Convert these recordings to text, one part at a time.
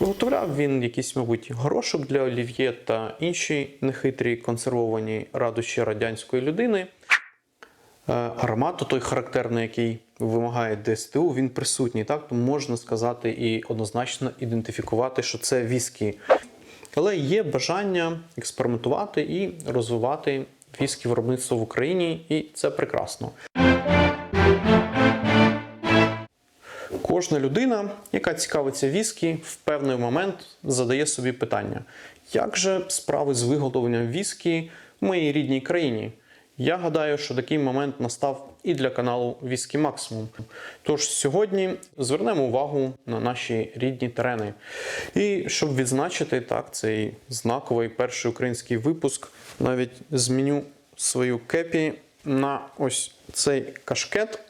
Виготовляв він якийсь, мабуть, горошок для олів'є та інші нехитрі консервовані радощі радянської людини. Е, Аромат, той характерний, який вимагає ДСТУ, він присутній, так? Тому можна сказати і однозначно ідентифікувати, що це віскі. Але є бажання експериментувати і розвивати віскі виробництво в Україні, і це прекрасно. Кожна людина, яка цікавиться віскі, в певний момент задає собі питання: як же справи з виготовленням віскі в моїй рідній країні? Я гадаю, що такий момент настав і для каналу Віскі Максимум. Тож сьогодні звернемо увагу на наші рідні терени. І щоб відзначити так, цей знаковий перший український випуск, навіть зміню свою кепі на ось цей кашкет.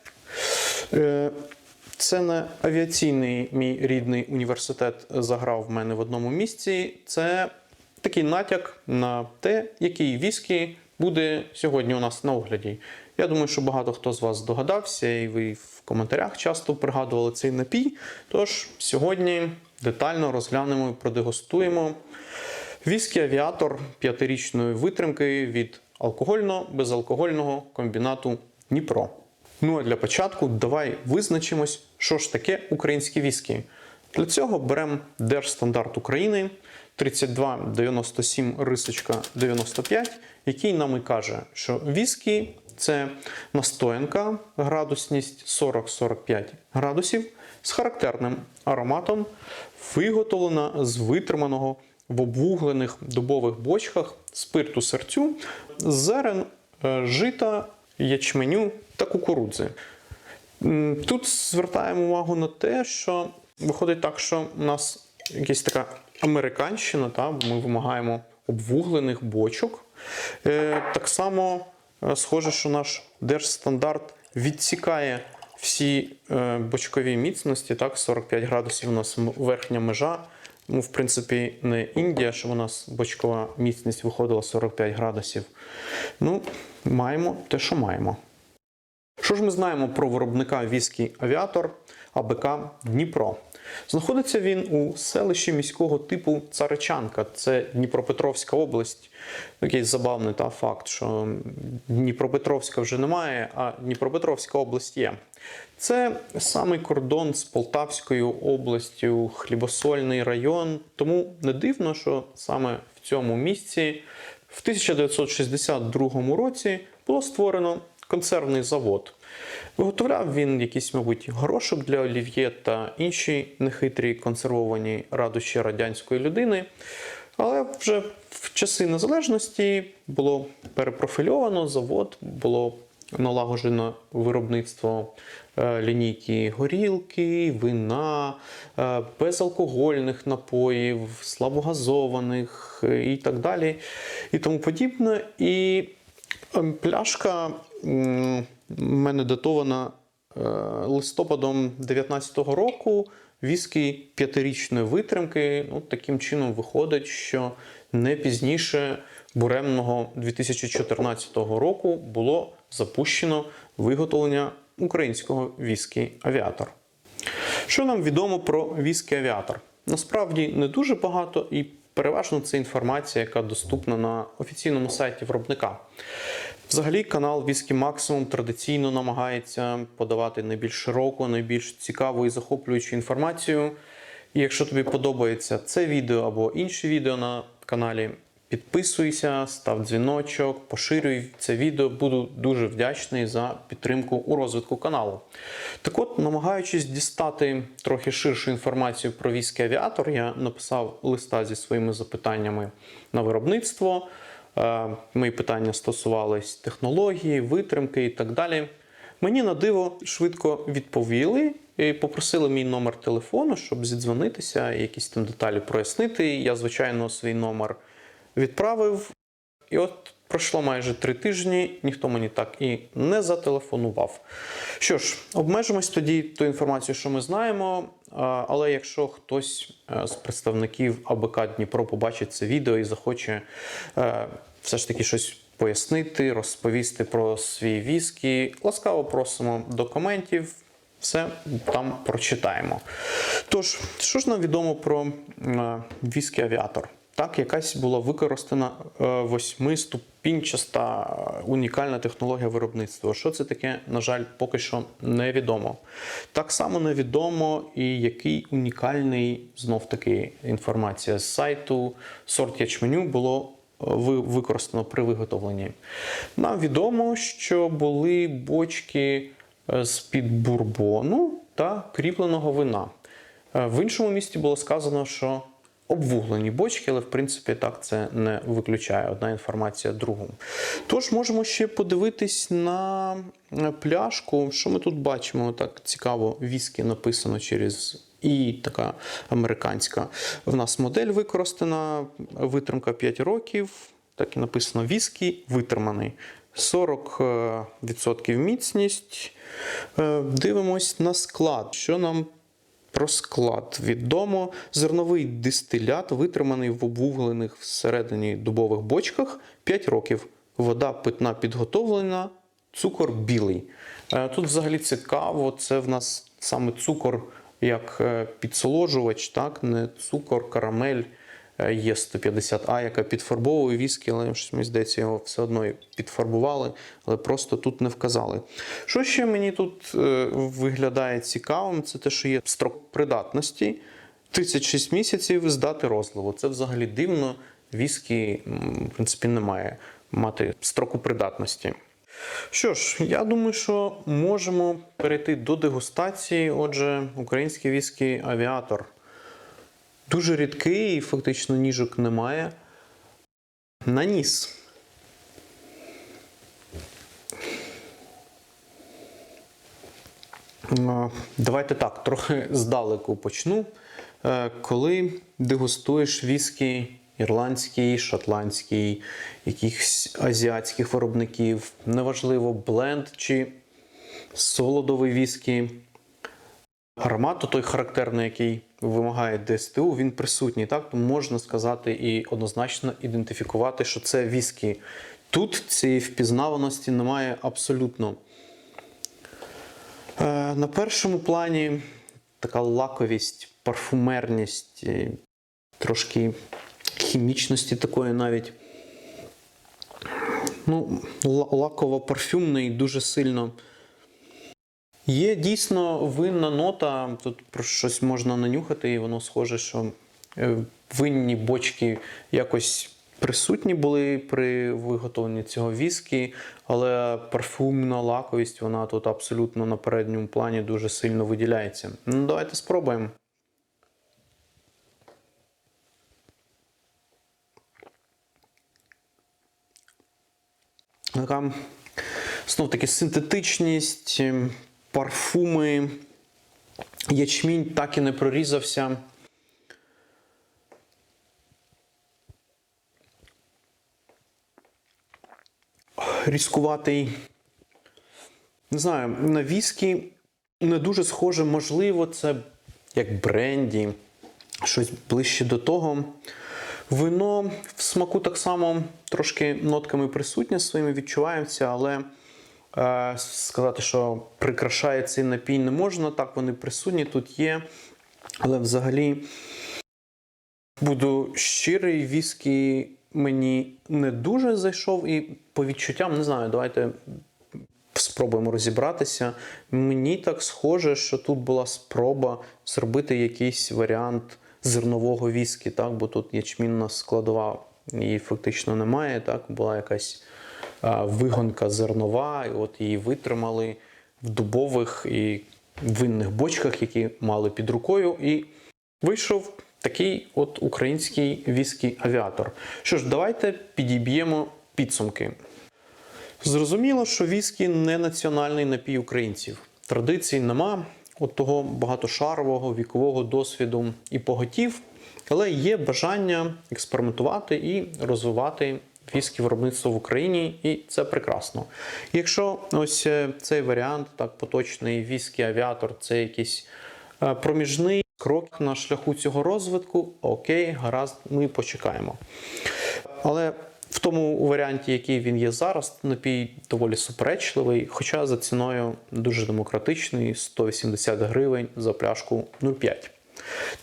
Це не авіаційний мій рідний університет заграв в мене в одному місці. Це такий натяк на те, який віскі буде сьогодні у нас на огляді. Я думаю, що багато хто з вас здогадався, і ви в коментарях часто пригадували цей напій. Тож сьогодні детально розглянемо і продегустуємо віскі авіатор п'ятирічної витримки від алкогольно-безалкогольного комбінату Дніпро. Ну а для початку давай визначимось, що ж таке українські віскі. Для цього беремо Держстандарт України 3297 рисочка 95, який нам і каже, що віскі це настоянка, градусність 40-45 градусів з характерним ароматом, виготовлена з витриманого в обвуглених дубових бочках спирту серцю, зерен, е, жита, ячменю та кукурудзи. Тут звертаємо увагу на те, що виходить так, що у нас якась така американщина, та? ми вимагаємо обвуглених бочок. Е, Так само е, схоже, що наш держстандарт відсікає всі е, бочкові міцності, так, 45 градусів у нас верхня межа. Ну, в принципі, не Індія, що у нас бочкова міцність виходила 45 градусів. Ну, маємо те, що маємо. Що ж ми знаємо про виробника віскі Авіатор АБК Дніпро? Знаходиться він у селищі міського типу Царичанка, це Дніпропетровська область. Такий забавний та факт, що Дніпропетровська вже немає, а Дніпропетровська область є. Це самий кордон з Полтавською областю, хлібосольний район. Тому не дивно, що саме в цьому місці в 1962 році було створено консервний завод. Виготовляв він якийсь, мабуть, горошок для олів'є та інші нехитрі консервовані радощі радянської людини. Але вже в часи незалежності було перепрофільовано завод, було налагоджено виробництво е, лінійки горілки, вина, е, безалкогольних напоїв, слабогазованих е, і так далі, і тому подібне. І ем, пляшка в мене датована е, листопадом 19-го року. Віскі п'ятирічної витримки. Ну, таким чином виходить, що не пізніше буремного 2014 року було запущено виготовлення українського віскі Авіатор. Що нам відомо про віскі Авіатор? Насправді не дуже багато і переважно це інформація, яка доступна на офіційному сайті виробника. Взагалі, канал Віскі Максимум традиційно намагається подавати найбільш широку, найбільш цікаву і захоплюючу інформацію. І якщо тобі подобається це відео або інші відео на каналі, підписуйся, став дзвіночок, поширюй це відео. Буду дуже вдячний за підтримку у розвитку каналу. Так от, намагаючись дістати трохи ширшу інформацію про військовий авіатор, я написав листа зі своїми запитаннями на виробництво. Е, Мої питання стосувались технології, витримки і так далі. Мені на диво швидко відповіли і попросили мій номер телефону, щоб зідзвонитися якісь там деталі прояснити. Я, звичайно, свій номер відправив. І от пройшло майже три тижні, ніхто мені так і не зателефонував. Що ж, обмежимось тоді ту інформацію, що ми знаємо. Але якщо хтось е, з представників АБК Дніпро побачить це відео і захоче е, все ж таки щось пояснити, розповісти про свій віскі, ласкаво просимо до коментів. Все там прочитаємо. Тож, що ж нам відомо про е, віскі авіатор? Так, якась була використана е, восьмиступінчаста е, унікальна технологія виробництва. Що це таке, на жаль, поки що невідомо. Так само невідомо і який унікальний знов таки інформація з сайту сорт ячменю було е, використано при виготовленні. Нам відомо, що були бочки з-під бурбону та кріпленого вина. В іншому місті було сказано, що обвуглені бочки, але в принципі так це не виключає одна інформація другу. Тож можемо ще подивитись на е, пляшку. Що ми тут бачимо? Так цікаво, віскі написано через і така американська. В нас модель використана, витримка 5 років. Так і написано віскі витриманий. 40% міцність. Е, Дивимось на склад. Що нам про склад відомо. Зерновий дистилят витриманий в обвуглених всередині дубових бочках 5 років. Вода питна підготовлена, цукор білий. Е, Тут взагалі цікаво, це в нас саме цукор як е, підсолоджувач, так? не цукор, карамель. Е, Є 150А, яка підфарбовує віскі, але щось мені здається, його все одно підфарбували, але просто тут не вказали. Що ще мені тут е, виглядає цікавим, це те, що є строк придатності 36 місяців з дати розливу. Це взагалі дивно. Віскі, в принципі, не має мати строку придатності. Що ж, я думаю, що можемо перейти до дегустації. Отже, український віскі авіатор. Дуже рідкий, і фактично ніжок немає. На ніс. Давайте так, трохи здалеку почну. Е, Коли дегустуєш віскі ірландський, шотландський, якихось азіатських виробників, неважливо, бленд чи солодовий віскі, Аромат, той характерний, який вимагає ДСТУ, він присутній, так? Тому можна сказати і однозначно ідентифікувати, що це віскі. Тут цієї впізнаваності немає абсолютно. Е, на першому плані така лаковість, парфумерність, е, трошки хімічності такої навіть. Ну, лаково-парфюмний дуже сильно. Є дійсно винна нота, тут про щось можна нанюхати, і воно схоже, що е, винні бочки якось присутні були при виготовленні цього віскі, але парфумна лаковість вона тут абсолютно на передньому плані дуже сильно виділяється. Ну, давайте спробуємо. Така знов таки синтетичність, парфуми, ячмінь так і не прорізався. Різкуватий. Не знаю, на віскі не дуже схоже, можливо, це як бренді, щось ближче до того. Вино в смаку так само трошки нотками присутнє своїми відчувається, але сказати, що прикрашає цей напій не можна. Так, вони присутні, тут є. Але взагалі, буду щирий, віскі мені не дуже зайшов, і по відчуттям не знаю, давайте спробуємо розібратися. Мені так схоже, що тут була спроба зробити якийсь варіант зернового віскі, так? бо тут ячмінна складова її фактично немає. Так? Була якась вигонка зернова, і от її витримали в дубових і винних бочках, які мали під рукою. І вийшов такий от український віскі авіатор. Що ж, давайте підіб'ємо підсумки. Зрозуміло, що віскі не національний напій українців. Традицій нема, от того багатошарового вікового досвіду і поготів, але є бажання експериментувати і розвивати віскі виробництво в Україні, і це прекрасно. Якщо ось е, цей варіант, так поточний віскі авіатор, це якийсь е, проміжний крок на шляху цього розвитку, окей, гаразд, ми почекаємо. Але В тому варіанті, який він є зараз, напій доволі суперечливий, хоча за ціною дуже демократичний 180 гривень за пляшку 0,5.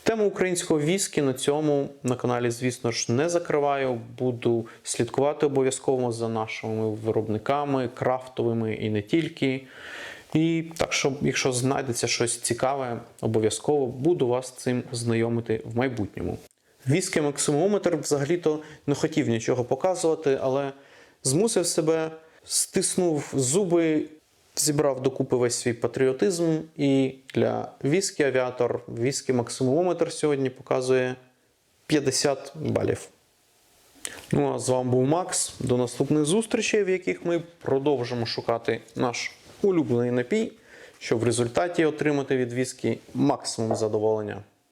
Тему українського віскі на цьому на каналі, звісно ж, не закриваю. Буду слідкувати обов'язково за нашими виробниками, крафтовими і не тільки. І так що, якщо знайдеться щось цікаве, обов'язково буду вас цим знайомити в майбутньому. Віскі максимометр взагалі-то не хотів нічого показувати, але змусив себе, стиснув зуби, зібрав докупи весь свій патріотизм. І для віскі авіатор, віскі максимометр сьогодні показує 50 балів. Ну а з вами був Макс. До наступних зустрічей, в яких ми продовжимо шукати наш улюблений напій, щоб в результаті отримати від віскі максимум задоволення.